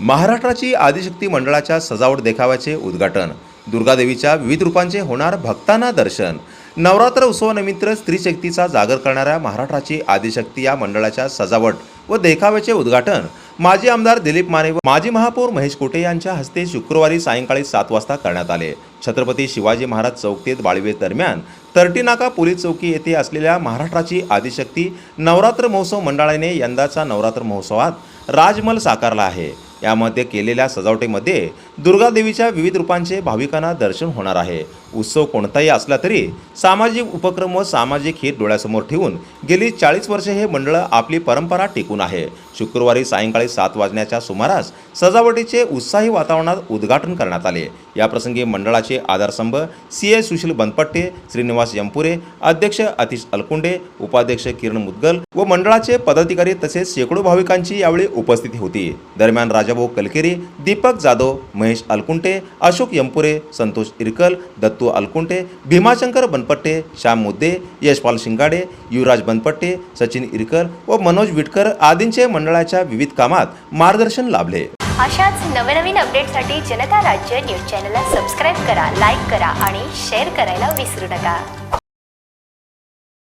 महाराष्ट्राची आदिशक्ती मंडळाच्या सजावट देखाव्याचे उद्घाटन. दुर्गादेवीच्या विविध रूपांचे होणार भक्तांना दर्शन. नवरात्र उत्सवानिमित्त स्त्री शक्तीचा जागर करणाऱ्या महाराष्ट्राची आदिशक्ती या मंडळाच्या सजावट व देखाव्याचे उद्घाटन. माजी आमदार दिलीप माने व माजी महापौर महेश कोटे यांच्या हस्ते शुक्रवारी सायंकाळी सात वाजता करण्यात आले. छत्रपती शिवाजी महाराज चौकतेत बाळवे दरम्यान तर्टीनाका पोलीस चौकी येथे असलेल्या महाराष्ट्राची आदिशक्ती नवरात्र महोत्सव मंडळाने यंदाचा नवरात्र महोत्सवात राजमल साकारला आहे. यामध्ये केलेल्या सजावटीमध्ये दुर्गादेवीच्या विविध रूपांचे भाविकांना दर्शन होणार आहे. उत्सव कोणताही असला तरी सामाजिक उपक्रम व सामाजिक हित डोळ्यासमोर ठेवून गेली चाळीस वर्षे हे मंडळ आपली परंपरा टिकून आहे. शुक्रवारी सायंकाळी सात वाजण्याच्या सुमारास सजावटीचे उत्साही वातावरणात उद्घाटन करण्यात आले. याप्रसंगी मंडळाचे आधारस्तंभ सी ए सुशील बनपट्टे श्रीनिवास यंपुरे अध्यक्ष अतिश अलकुंडे उपाध्यक्ष किरण मुदगल व मंडळाचे पदाधिकारी तसेच शेकडो भाविकांची यावेळी उपस्थिती होती. दरम्यान राजाभाऊ कलकेरी दीपक जाधव महेश अलकुंटे अशोक यंपुरे संतोष इरकल दत्तू अलकुंटे भीमाशंकर बनपट्टे श्याम मुद्दे यशपाल शिंगाडे युवराज बनपट्टे सचिन इरकल व मनोज विटकर आदींचे मंडळाच्या विविध कामात मार्गदर्शन लाभले. अशाच नवनवीन अपडेटसाठी जनता राज्य न्यूज चॅनलला सबस्क्राईब करा लाईक करा आणि शेअर करायला विसरू नका.